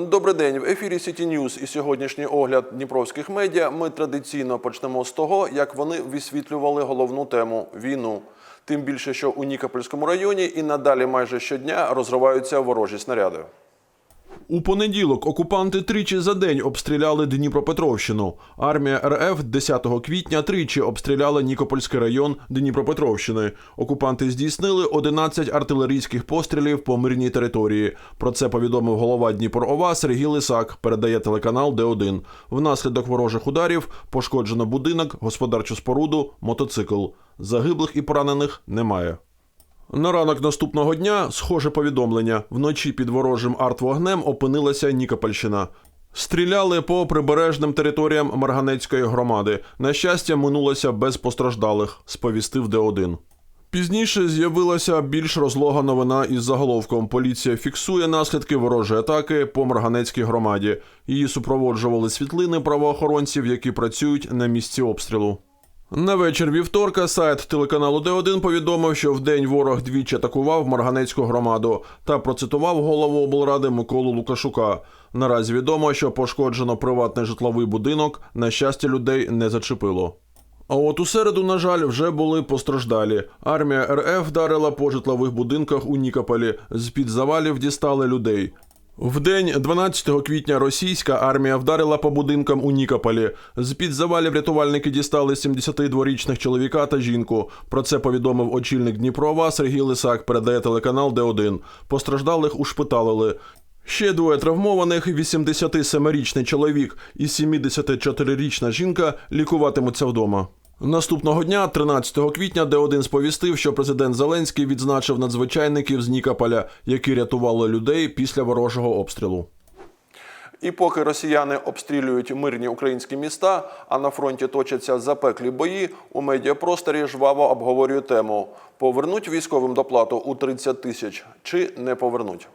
Добрий день. В ефірі Сіті News і сьогоднішній огляд дніпровських медіа. Ми традиційно почнемо з того, як вони висвітлювали головну тему війну. Тим більше, що у Нікопольському районі і надалі майже щодня розриваються ворожі снаряди. У понеділок окупанти тричі за день обстріляли Дніпропетровщину. Армія РФ 10 квітня тричі обстріляла Нікопольський район Дніпропетровщини. Окупанти здійснили 11 артилерійських пострілів по мирній території. Про це повідомив голова Дніпро-ОВА Сергій Лисак. Передає телеканал Д1. Внаслідок ворожих ударів пошкоджено будинок, господарчу споруду, мотоцикл. Загиблих і поранених немає. На ранок наступного дня схоже повідомлення. Вночі під ворожим артвогнем опинилася Нікопольщина. Стріляли по прибережним територіям Марганецької громади. На щастя, минулося без постраждалих, сповістив Д1. Пізніше з'явилася більш розлога новина із заголовком Поліція фіксує наслідки ворожої атаки по Марганецькій громаді. Її супроводжували світлини правоохоронців, які працюють на місці обстрілу. На вечір вівторка сайт телеканалу Д1 повідомив, що вдень ворог двічі атакував Марганецьку громаду та процитував голову облради Миколу Лукашука. Наразі відомо, що пошкоджено приватний житловий будинок. На щастя, людей не зачепило. А от у середу, на жаль, вже були постраждалі. Армія РФ вдарила по житлових будинках у Нікополі. З-під завалів дістали людей. В день 12 квітня російська армія вдарила по будинкам у Нікополі. З-під завалів рятувальники дістали 72-річних чоловіка та жінку. Про це повідомив очільник Дніпрова Сергій Лисак, передає телеканал Д1. Постраждалих ушпиталили. Ще двоє травмованих, 87-річний чоловік і 74-річна жінка лікуватимуться вдома. Наступного дня, 13 квітня, Д1 сповістив, що президент Зеленський відзначив надзвичайників з Нікополя, які рятували людей після ворожого обстрілу. І поки росіяни обстрілюють мирні українські міста, а на фронті точаться запеклі бої, у медіапросторі жваво обговорюють тему: повернуть військовим доплату у 30 тисяч чи не повернуть.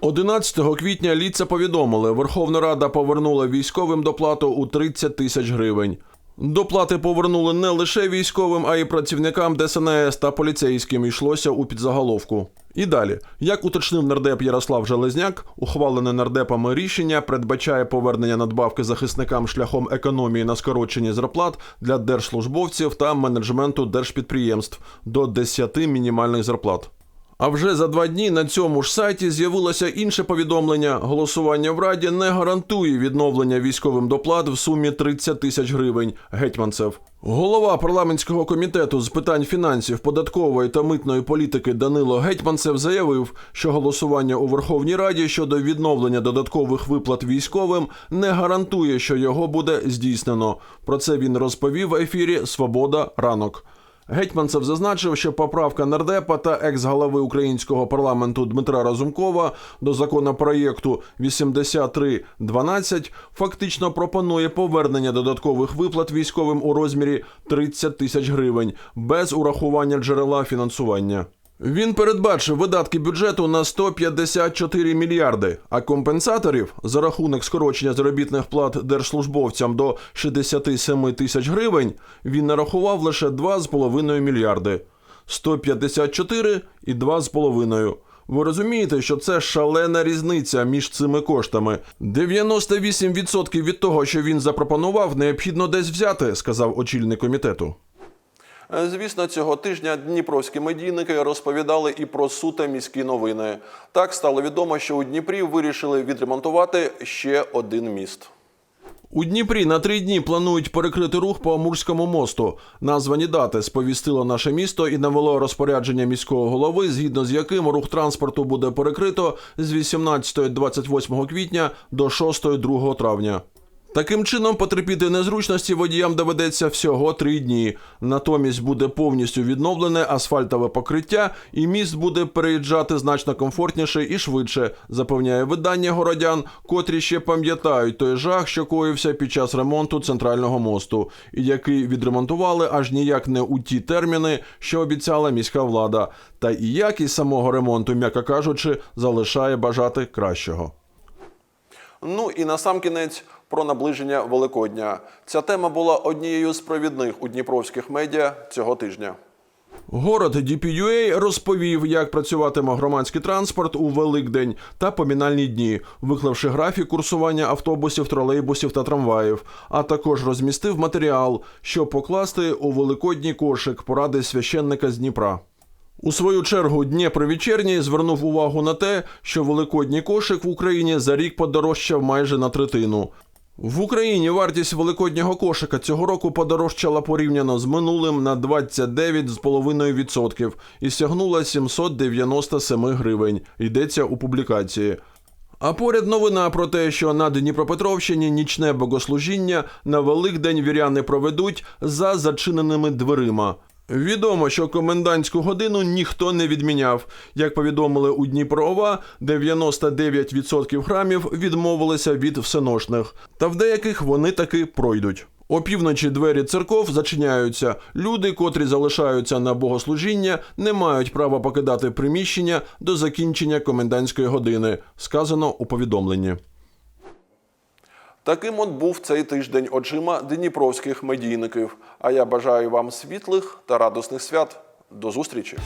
11 квітня ліца повідомили, Верховна Рада повернула військовим доплату у 30 тисяч гривень. Доплати повернули не лише військовим, а й працівникам ДСНС та поліцейським йшлося у підзаголовку. І далі, як уточнив нардеп Ярослав Железняк, ухвалене нардепами рішення передбачає повернення надбавки захисникам шляхом економії на скороченні зарплат для держслужбовців та менеджменту держпідприємств до 10 мінімальних зарплат. А вже за два дні на цьому ж сайті з'явилося інше повідомлення: голосування в Раді не гарантує відновлення військовим доплат в сумі 30 тисяч гривень. Гетьманцев. Голова парламентського комітету з питань фінансів, податкової та митної політики Данило Гетьманцев заявив, що голосування у Верховній Раді щодо відновлення додаткових виплат військовим не гарантує, що його буде здійснено. Про це він розповів в ефірі Свобода ранок. Гетьманцев зазначив, що поправка нардепа та екс-голови українського парламенту Дмитра Разумкова до законопроєкту 8312 фактично пропонує повернення додаткових виплат військовим у розмірі 30 тисяч гривень без урахування джерела фінансування. Він передбачив видатки бюджету на 154 мільярди, а компенсаторів за рахунок скорочення заробітних плат держслужбовцям до 67 тисяч гривень він нарахував лише 2,5 мільярди. 154 і 2,5. Ви розумієте, що це шалена різниця між цими коштами. 98% від того, що він запропонував, необхідно десь взяти, сказав очільник комітету. Е, Звісно, цього тижня дніпровські медійники розповідали і про суто міські новини. Так стало відомо, що у Дніпрі вирішили відремонтувати ще один міст. У Дніпрі на три дні планують перекрити рух по Амурському мосту. Названі дати сповістило наше місто і навело розпорядження міського голови, згідно з яким рух транспорту буде перекрито з 18-28 квітня до 6-2 травня. Таким чином, потерпіти незручності водіям доведеться всього три дні. Натомість буде повністю відновлене асфальтове покриття, і міст буде переїжджати значно комфортніше і швидше, запевняє видання городян, котрі ще пам'ятають той жах, що коївся під час ремонту центрального мосту, і який відремонтували аж ніяк не у ті терміни, що обіцяла міська влада. Та і якість самого ремонту, м'яко кажучи, залишає бажати кращого. Ну і на сам кінець про наближення Великодня. Ця тема була однією з провідних у дніпровських медіа цього тижня. Город DPUA розповів, як працюватиме громадський транспорт у Великдень та помінальні дні, виклавши графік курсування автобусів, тролейбусів та трамваїв, а також розмістив матеріал, щоб покласти у великодній кошик поради священника з Дніпра. У свою чергу Дніпровечерній звернув увагу на те, що великодній кошик в Україні за рік подорожчав майже на третину. В Україні вартість великоднього кошика цього року подорожчала порівняно з минулим на 29,5% і сягнула 797 гривень. Йдеться у публікації. А поряд новина про те, що на Дніпропетровщині нічне богослужіння на Великдень віряни проведуть за зачиненими дверима. Відомо, що комендантську годину ніхто не відміняв. Як повідомили у Дніпрова, 99% храмів відмовилися від всеношних, та в деяких вони таки пройдуть. Опівночі двері церков зачиняються. Люди, котрі залишаються на богослужіння, не мають права покидати приміщення до закінчення комендантської години, сказано у повідомленні. Таким от був цей тиждень очима дніпровських медійників. А я бажаю вам світлих та радосних свят. До зустрічі!